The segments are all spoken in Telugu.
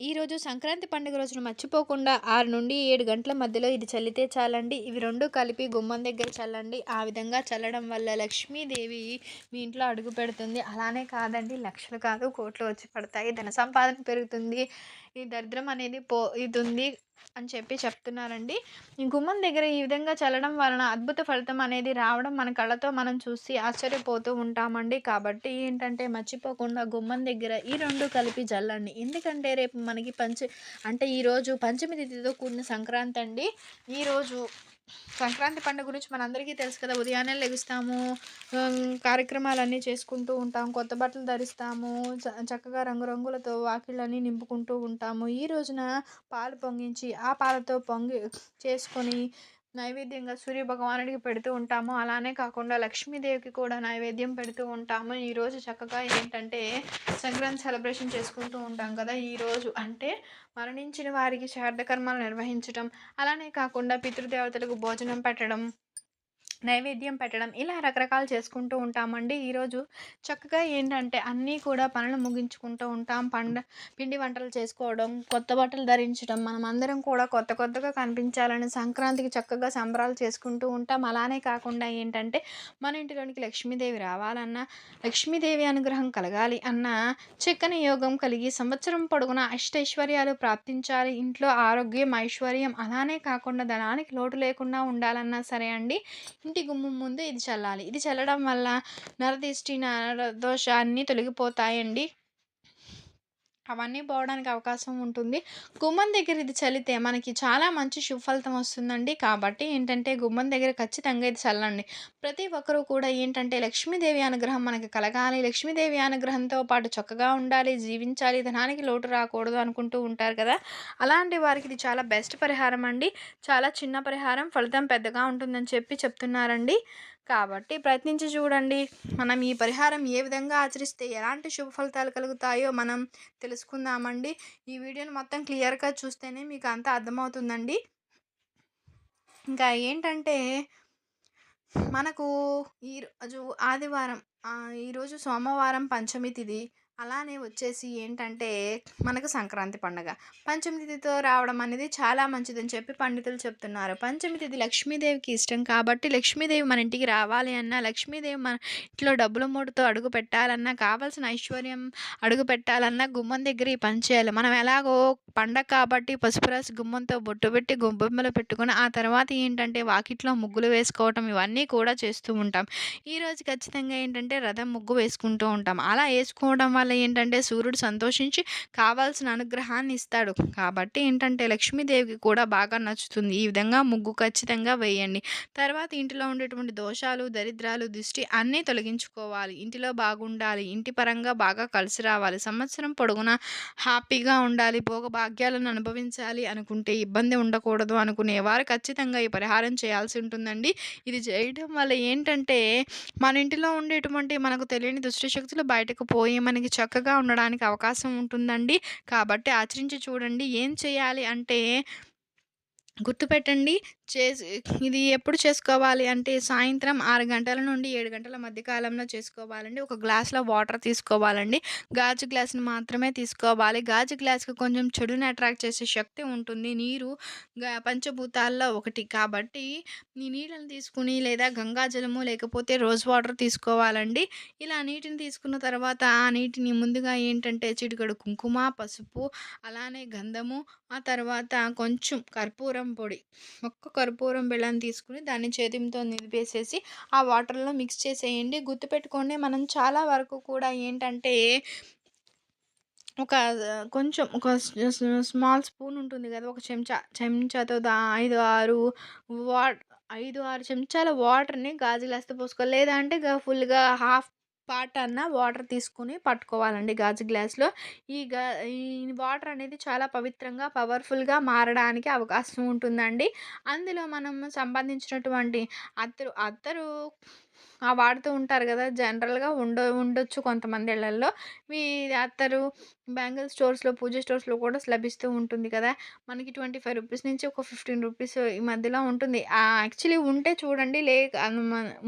ఈరోజు సంక్రాంతి పండుగ రోజున మర్చిపోకుండా ఆరు నుండి ఏడు గంటల మధ్యలో ఇది చల్లితే చాలండి. ఇవి రెండు కలిపి గుమ్మం దగ్గర చల్లండి. ఆ విధంగా చల్లడం వల్ల లక్ష్మీదేవి మీ ఇంట్లో అడుగు పెడుతుంది. అలానే కాదండి లక్షలు కాదు కోట్లు వచ్చి పడతాయి. ధన సంపాదన పెరుగుతుంది. ఈ దరిద్రం అనేది పో ఇది ఉంది. అని చెప్పి చెప్తున్నారండి. ఈ గుమ్మం దగ్గర ఈ విధంగా చల్లడం వలన అద్భుత ఫలితం అనేది రావడం మన కళ్ళతో మనం చూసి ఆశ్చర్యపోతూ ఉంటామండి. కాబట్టి ఏంటంటే మర్చిపోకుండా గుమ్మం దగ్గర ఈ రెండు కలిపి జల్లండి. ఎందుకంటే రేపు మనకి పంచ అంటే ఈరోజు పంచమి తిథితో కూడిన సంక్రాంతి అండి. ఈరోజు సంక్రాంతి పండుగ గురించి మనందరికీ తెలుసు కదా ఉదయాన్నే లెగుస్తాము కార్యక్రమాలన్నీ చేసుకుంటూ ఉంటాం కొత్త బట్టలు ధరిస్తాము చక్కగా రంగురంగులతో వాకిళ్ళన్నీ నింపుకుంటూ ఉంటాము. ఈ రోజున పాలు పొంగించి ఆ పాలతో పొంగి చేసుకొని నైవేద్యంగా సూర్య భగవానుడికి పెడుతూ ఉంటాము. అలానే కాకుండా లక్ష్మీదేవికి కూడా నైవేద్యం పెడుతూ ఉంటాము. ఈరోజు చక్కగా ఏంటంటే సంక్రాంతి సెలబ్రేషన్ చేసుకుంటూ ఉంటాం కదా. ఈరోజు అంటే మరణించిన వారికి శ్రాద్ధ కర్మలు నిర్వహించడం అలానే కాకుండా పితృదేవతలకు భోజనం పెట్టడం. నైవేద్యం పెట్టడం ఇలా రకరకాలు చేసుకుంటూ ఉంటామండి. ఈరోజు చక్కగా ఏంటంటే అన్నీ కూడా పనులు ముగించుకుంటూ ఉంటాం. పండ పిండి వంటలు చేసుకోవడం కొత్త బట్టలు ధరించడం మనం అందరం కూడా కొత్త కొత్తగా కనిపించాలని సంక్రాంతికి చక్కగా సంబరాలు చేసుకుంటూ ఉంటాం. అలానే కాకుండా ఏంటంటే మన ఇంటిలోనికి లక్ష్మీదేవి రావాలన్నా లక్ష్మీదేవి అనుగ్రహం కలగాలి అన్న చక్కని యోగం కలిగి సంవత్సరం పొడుగున అష్టైశ్వర్యాలు ప్రాప్తించాలి. ఇంట్లో ఆరోగ్యం ఐశ్వర్యం అలానే కాకుండా ధనానికి లోటు లేకుండా ఉండాలన్నా సరే అండి. ఇంటి గుమ్మం ముందు ఇది చల్లాలి. ఇది చల్లడం వల్ల నరదిష్టి నరదోషాన్ని తొలగిపోతాయండి. అవన్నీ పోవడానికి అవకాశం ఉంటుంది. గుమ్మం దగ్గర ఇది చల్లితే మనకి చాలా మంచి సుఫలితం వస్తుందండి. కాబట్టి ఏంటంటే గుమ్మం దగ్గర ఖచ్చితంగా ఇది చల్లండి. ప్రతి ఒక్కరూ కూడా ఏంటంటే లక్ష్మీదేవి అనుగ్రహం మనకి కలగాలి. లక్ష్మీదేవి అనుగ్రహంతో పాటు చక్కగా ఉండాలి జీవించాలి ధనానికి లోటు రాకూడదు అనుకుంటూ ఉంటారు కదా. అలాంటి వారికి ఇది చాలా బెస్ట్ పరిహారం అండి. చాలా చిన్న పరిహారం ఫలితం పెద్దగా ఉంటుందని చెప్పి చెప్తున్నారండి. కాబట్టి ప్రయత్నించి చూడండి. మనం ఈ పరిహారం ఏ విధంగా ఆచరిస్తే ఎలాంటి శుభ ఫలితాలు కలుగుతాయో మనం తెలుసుకుందామండి. ఈ వీడియోని మొత్తం క్లియర్గా చూస్తేనే మీకు అంతా అర్థమవుతుందండి. ఇంకా ఏంటంటే మనకు ఈరోజు ఆదివారం ఈరోజు సోమవారం పంచమి తిది. అలానే వచ్చేసి ఏంటంటే మనకు సంక్రాంతి పండుగ. పంచమి తిథితో రావడం అనేది చాలా మంచిదని చెప్పి పండితులు చెప్తున్నారు. పంచమి తిథి లక్ష్మీదేవికి ఇష్టం కాబట్టి లక్ష్మీదేవి మన ఇంటికి రావాలి అన్నా లక్ష్మీదేవి మన ఇంట్లో డబ్బుల మూటతో అడుగు పెట్టాలన్నా కావాల్సిన ఐశ్వర్యం అడుగు పెట్టాలన్నా గుమ్మం దగ్గర ఈ పని చేయాలి. మనం ఎలాగో పండగ కాబట్టి పసుపు రాసి గుమ్మంతో బొట్టు పెట్టి గుబ్బెమ్మలు పెట్టుకుని ఆ తర్వాత ఏంటంటే వాకిట్లో ముగ్గులు వేసుకోవటం ఇవన్నీ కూడా చేస్తూ ఉంటాం. ఈరోజు ఖచ్చితంగా ఏంటంటే రథం ముగ్గు వేసుకుంటూ ఉంటాం. అలా వేసుకోవడం వల్ల వల్ల ఏంటంటే సూర్యుడు సంతోషించి కావాల్సిన అనుగ్రహాన్ని ఇస్తాడు కాబట్టి ఏంటంటే లక్ష్మీదేవికి కూడా బాగా నచ్చుతుంది. ఈ విధంగా ముగ్గు ఖచ్చితంగా వేయండి. తర్వాత ఇంటిలో ఉండేటువంటి దోషాలు దరిద్రాలు దృష్టి అన్నీ తొలగించుకోవాలి. ఇంటిలో బాగుండాలి. ఇంటి పరంగా బాగా కలిసి రావాలి. సంవత్సరం పొడుగునా హ్యాపీగా ఉండాలి. భోగ భాగ్యాలను అనుభవించాలి అనుకుంటే ఇబ్బంది ఉండకూడదు అనుకునే వారు ఖచ్చితంగా ఈ పరిహారం చేయాల్సి ఉంటుందండి. ఇది చేయడం వల్ల ఏంటంటే మన ఇంటిలో ఉండేటువంటి మనకు తెలియని దుష్టశక్తులు బయటకు పోయి మనకి చక్కగా ఉండడానికి అవకాశం ఉంటుందండి. కాబట్టి ఆచరించి చూడండి ఏం చేయాలి అంటే గుర్తుపెట్టండి. చేసి ఇది ఎప్పుడు చేసుకోవాలి అంటే సాయంత్రం ఆరు గంటల నుండి ఏడు గంటల మధ్య కాలంలో చేసుకోవాలండి. ఒక గ్లాస్లో వాటర్ తీసుకోవాలండి. గాజు గ్లాస్ని మాత్రమే తీసుకోవాలి. గాజు గ్లాస్కి కొంచెం చెడుని అట్రాక్ట్ చేసే శక్తి ఉంటుంది. నీరు పంచభూతాల్లో ఒకటి. కాబట్టి ఈ నీళ్ళని తీసుకుని లేదా గంగాజలము లేకపోతే రోజ్ వాటర్ తీసుకోవాలండి. ఇలా నీటిని తీసుకున్న తర్వాత ఆ నీటిని ముందుగా ఏంటంటే చిటికడు కుంకుమ పసుపు అలానే గంధము ఆ తర్వాత కొంచెం కర్పూరం పొడి ఒక్కొక్క కర్పూరం బెల్లం తీసుకుని దాన్ని చేతితో నిలిపేసేసి ఆ వాటర్లో మిక్స్ చేసేయండి. గుర్తుపెట్టుకోండి మనం చాలా వరకు కూడా ఏంటంటే ఒక కొంచెం ఒక స్మాల్ స్పూన్ ఉంటుంది కదా ఒక చెంచా చెంచాతో దా ఐదు ఆరు వా ఐదు ఆరు చెంచాల వాటర్ని గాజు గ్లాస్తో పోసుకోవాలి. లేదంటే ఫుల్గా హాఫ్ పాట అన్న వాటర్ తీసుకుని పట్టుకోవాలండి గాజు గ్లాస్లో. ఈ గా ఈ వాటర్ అనేది చాలా పవిత్రంగా పవర్ఫుల్గా మారడానికి అవకాశం ఉంటుందండి. అందులో మనం సంబంధించినటువంటి అత్తరు అత్తరు వాడుతూ ఉంటారు కదా! జనరల్గా ఉండ ఉండొచ్చు కొంతమంది ఇళ్ళల్లో ఈ అత్తరు బ్యాంగిల్ స్టోర్స్లో పూజ స్టోర్స్లో కూడా లభిస్తూ ఉంటుంది కదా! మనకి ట్వంటీ ఫైవ్ రూపీస్ నుంచి ఒక ఫిఫ్టీన్ రూపీస్ ఈ మధ్యలో ఉంటుంది. యాక్చువల్లీ ఉంటే చూడండి లే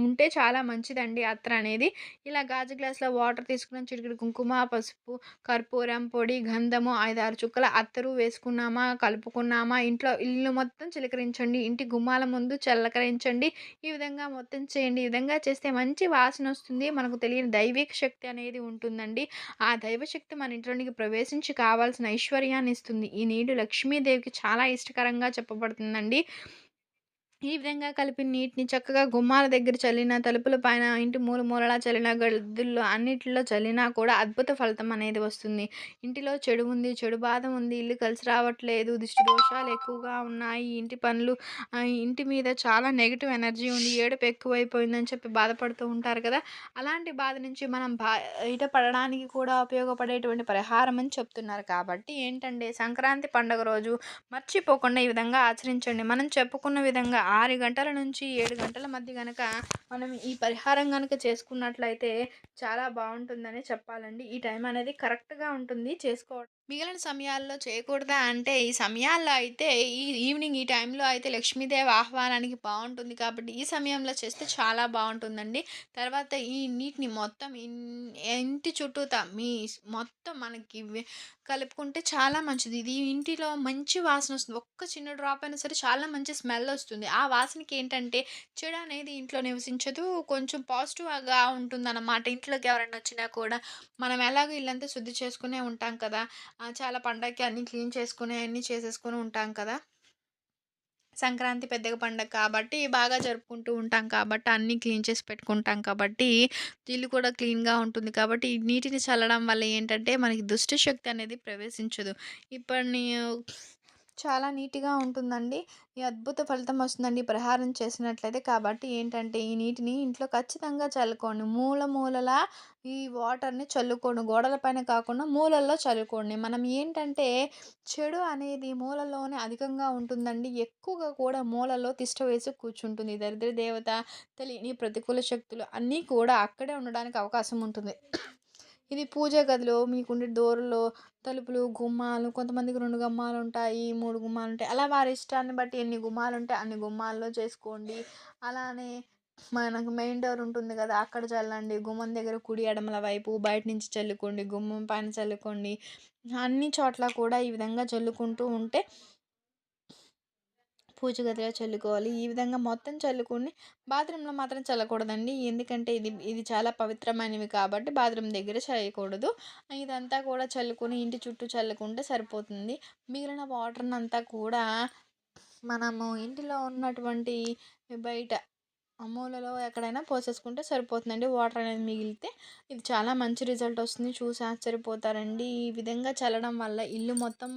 ఉంటే చాలా మంచిదండి అత్తర అనేది. ఇలా గాజు గ్లాస్లో వాటర్ తీసుకున్నాం చిటికెడు కుంకుమ పసుపు కర్పూరం పొడి గంధము ఐదారు చుక్కల అత్తరు వేసుకున్నామా కలుపుకున్నామా ఇంట్లో ఇల్లు మొత్తం చిలకరించండి ఇంటి గుమ్మాల ముందు చల్లకరించండి ఈ విధంగా మొత్తం చేయండి ఈ విధంగా చేస్తే మంచి వాసన వస్తుంది. మనకు తెలియని దైవిక శక్తి అనేది ఉంటుందండి. ఆ దైవశక్తి మన ఇంట్లోనికి ప్రవేశించి కావాల్సిన ఐశ్వర్యాన్ని ఇస్తుంది. ఈ నీడు లక్ష్మీదేవికి చాలా ఇష్టకరంగా చెప్పబడుతుందండి. ఈ విధంగా కలిపి నీటిని చక్కగా గుమ్మాల దగ్గర చల్లిన తలుపుల పైన ఇంటి మూల మూలలా చల్లిన గదుల్లో అన్నిటిలో చల్లినా కూడా అద్భుత ఫలితం అనేది వస్తుంది. ఇంటిలో చెడు ఉంది చెడు బాధ ఉంది ఇల్లు కలిసి రావట్లేదు దిష్టి దోషాలు ఎక్కువగా ఉన్నాయి ఇంటి పనులు ఇంటి మీద చాలా నెగిటివ్ ఎనర్జీ ఉంది ఏడుపు ఎక్కువైపోయిందని చెప్పి బాధపడుతూ ఉంటారు కదా! అలాంటి బాధ నుంచి మనం బా పడడానికి కూడా ఉపయోగపడేటువంటి పరిహారం అని చెప్తున్నారు. కాబట్టి ఏంటంటే సంక్రాంతి పండుగ రోజు మర్చిపోకుండా ఈ విధంగా ఆచరించండి. మనం చెప్పుకున్న విధంగా ఆరు గంటల నుంచి ఏడు గంటల మధ్య కనుక మనం ఈ పరిహారం కనుక చేసుకున్నట్లయితే చాలా బాగుంటుందని చెప్పాలండి. ఈ టైం అనేది కరెక్ట్గా ఉంటుంది చేసుకోవడం. మిగిలిన సమయాల్లో చేయకూడదా అంటే ఈ సమయాల్లో అయితే ఈ ఈవినింగ్ ఈ టైంలో అయితే లక్ష్మీదేవి ఆహ్వానానికి బాగుంటుంది కాబట్టి ఈ సమయంలో చేస్తే చాలా బాగుంటుందండి. తర్వాత ఈ నీటిని మొత్తం ఇంటి చుట్టూతా మీ మొత్తం మనకి కలుపుకుంటే చాలా మంచిది. ఇది ఇంటిలో మంచి వాసన వస్తుంది. ఒక్క చిన్న డ్రాప్ అయినా సరే చాలా మంచి స్మెల్ వస్తుంది. ఆ వాసనకి ఏంటంటే చెడు అనేది ఇంట్లో నివసించదు. కొంచెం పాజిటివ్గా ఉంటుంది అన్నమాట ఇంట్లోకి ఎవరైనా వచ్చినా కూడా మనం ఎలాగో ఇల్లంతా శుద్ధి చేసుకునే ఉంటాం కదా. చాలా పండగకి అన్నీ క్లీన్ చేసుకుని అన్నీ చేసేసుకొని ఉంటాం కదా. సంక్రాంతి పెద్దగా పండగ కాబట్టి బాగా జరుపుకుంటూ ఉంటాం కాబట్టి అన్నీ క్లీన్ చేసి పెట్టుకుంటాం కాబట్టి ఇల్లు కూడా క్లీన్గా ఉంటుంది కాబట్టి నీటిని చల్లడం వల్ల ఏంటంటే మనకి దుష్ట శక్తి అనేది ప్రవేశించదు. ఇప్పటి చాలా నీట్గా ఉంటుందండి. ఈ అద్భుత ఫలితం వస్తుందండి ప్రహారం చేసినట్లయితే. కాబట్టి ఏంటంటే ఈ నీటిని ఇంట్లో ఖచ్చితంగా చల్లుకోండి. మూల మూలలా ఈ వాటర్ని చల్లుకోండి. గోడల పైన కాకుండా మూలల్లో చల్లుకోండి. మనం ఏంటంటే చెడు అనేది మూలలోనే అధికంగా ఉంటుందండి. ఎక్కువగా కూడా మూలలో తిష్ట వేసి కూర్చుంటుంది. దరిద్ర దేవత తెలియని ప్రతికూల శక్తులు అన్నీ కూడా అక్కడే ఉండడానికి అవకాశం ఉంటుంది. ఇది పూజ గదిలో మీకుండే డోర్లో తలుపులు గుమ్మాలు కొంతమందికి రెండు గుమ్మాలు ఉంటాయి మూడు గుమ్మాలు ఉంటాయి అలా వారి ఇష్టాన్ని బట్టి ఎన్ని గుమ్మాలు ఉంటే అన్ని గుమ్మాల్లో చేసుకోండి. అలానే మనకు మెయిన్ డోర్ ఉంటుంది కదా అక్కడ చల్లండి. గుమ్మం దగ్గర కుడి ఎడమల వైపు బయట నుంచి చల్లుకోండి. గుమ్మం పైన చల్లుకోండి. అన్ని చోట్ల కూడా ఈ విధంగా చల్లుకుంటూ ఉంటే పూజ గదిలో చల్లుకోవాలి. ఈ విధంగా మొత్తం చల్లుకుని బాత్రూంలో మాత్రం చల్లకూడదండి. ఎందుకంటే ఇది ఇది చాలా పవిత్రమైనవి కాబట్టి బాత్రూమ్ దగ్గర చేయకూడదు. ఇదంతా కూడా చల్లుకుని ఇంటి చుట్టూ చల్లుకుంటే సరిపోతుంది. మిగిలిన వాటర్ని అంతా కూడా మనము ఇంటిలో ఉన్నటువంటి బయట మూలలో ఎక్కడైనా పోసేసుకుంటే సరిపోతుందండి. వాటర్ అనేది మిగిలితే ఇది చాలా మంచి రిజల్ట్ వస్తుంది. చూసి ఆశ్చర్యపోతారండి. ఈ విధంగా చల్లడం వల్ల ఇల్లు మొత్తం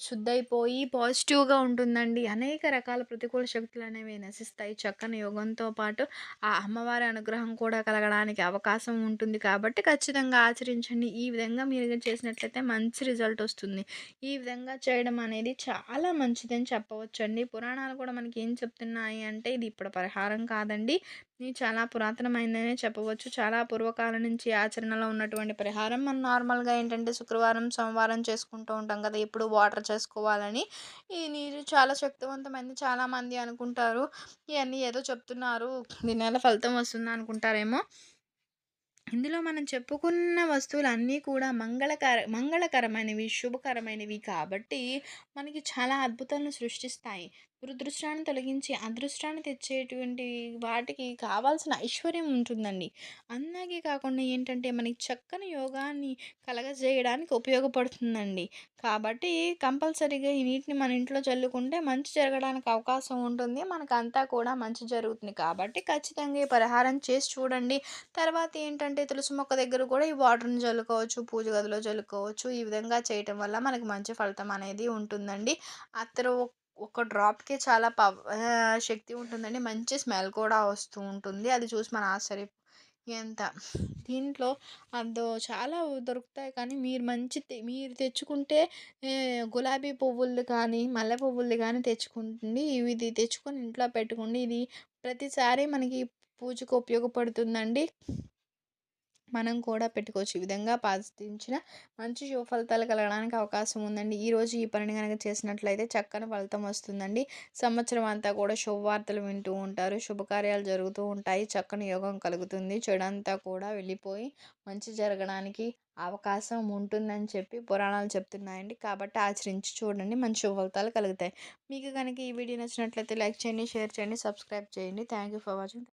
శుద్ధైపోయి పాజిటివ్గా ఉంటుందండి. అనేక రకాల ప్రతికూల శక్తులు అనేవి నశిస్తాయి. చక్కని యోగంతో పాటు ఆ అమ్మవారి అనుగ్రహం కూడా కలగడానికి అవకాశం ఉంటుంది కాబట్టి ఖచ్చితంగా ఆచరించండి. ఈ విధంగా మీరు చేసినట్లయితే మంచి రిజల్ట్ వస్తుంది. ఈ విధంగా చేయడం అనేది చాలా మంచిదని చెప్పవచ్చండి. పురాణాలు కూడా మనకి ఏం చెప్తున్నాయి అంటే ఇది ఇప్పుడు పరిహారం కాదండి. చాలా పురాతనమైందనే చెప్పవచ్చు. చాలా పూర్వకాలం నుంచి ఆచరణలో ఉన్నటువంటి పరిహారం. మనం నార్మల్గా ఏంటంటే శుక్రవారం సోమవారం చేసుకుంటూ ఉంటాం కదా ఎప్పుడు వాటర్ చేసుకోవాలని. ఈ నీరు చాలా శక్తివంతమైంది. చాలామంది అనుకుంటారు ఇవన్నీ ఏదో చెప్తున్నారు దీనివల్ల ఫలితం వస్తుంది అనుకుంటారేమో. ఇందులో మనం చెప్పుకున్న వస్తువులు అన్నీ కూడా మంగళకర మంగళకరమైనవి శుభకరమైనవి కాబట్టి మనకి చాలా అద్భుతాలను సృష్టిస్తాయి. దురదృష్టాన్ని తొలగించి అదృష్టాన్ని తెచ్చేటువంటి వాటికి కావాల్సిన ఐశ్వర్యం ఉంటుందండి. అందాకే కాకుండా ఏంటంటే మనకి చక్కని యోగాన్ని కలగజేయడానికి ఉపయోగపడుతుందండి. కాబట్టి కంపల్సరీగా ఈ నీటిని మన ఇంట్లో చల్లుకుంటే మంచి జరగడానికి అవకాశం ఉంటుంది. మనకు అంతా కూడా మంచి జరుగుతుంది. కాబట్టి ఖచ్చితంగా ఈ పరిహారం చేసి చూడండి. తర్వాత ఏంటంటే తులసి మొక్క దగ్గర కూడా ఈ వాటర్ని చల్లుకోవచ్చు పూజ గదిలో చల్లుకోవచ్చు. ఈ విధంగా చేయటం వల్ల మనకి మంచి ఫలితం అనేది ఉంటుందండి. అత్తరు ఒక డ్రాప్కే చాలా పవ శక్తి ఉంటుందండి. మంచి స్మెల్ కూడా వస్తూ ఉంటుంది. అది చూసి మన ఆశ్చర్య ఎంత దీంట్లో అందో చాలా దొరుకుతాయి కానీ మీరు మంచి మీరు తెచ్చుకుంటే గులాబీ పువ్వులు కానీ మల్లె పువ్వులు కానీ తెచ్చుకుంటుంది ఇది తెచ్చుకొని ఇంట్లో పెట్టుకోండి. ఇది ప్రతిసారి మనకి పూజకు ఉపయోగపడుతుందండి. మనం కూడా పెట్టుకోవచ్చు. ఈ విధంగా పాటించిన మంచి శుభ ఫలితాలు కలగడానికి అవకాశం ఉందండి. ఈరోజు ఈ పనిని కనుక చేసినట్లయితే చక్కని ఫలితం వస్తుందండి. సంవత్సరం అంతా కూడా శుభవార్తలు వింటూ ఉంటారు. శుభకార్యాలు జరుగుతూ ఉంటాయి. చక్కని యోగం కలుగుతుంది. చెడంతా కూడా వెళ్ళిపోయి మంచి జరగడానికి అవకాశం ఉంటుందని చెప్పి పురాణాలు చెప్తున్నాయండి. కాబట్టి ఆచరించి చూడండి. మంచి శుభ ఫలితాలు కలుగుతాయి. మీకు కనుక ఈ వీడియో నచ్చినట్లయితే లైక్ చేయండి షేర్ చేయండి సబ్స్క్రైబ్ చేయండి. Thank you for watching.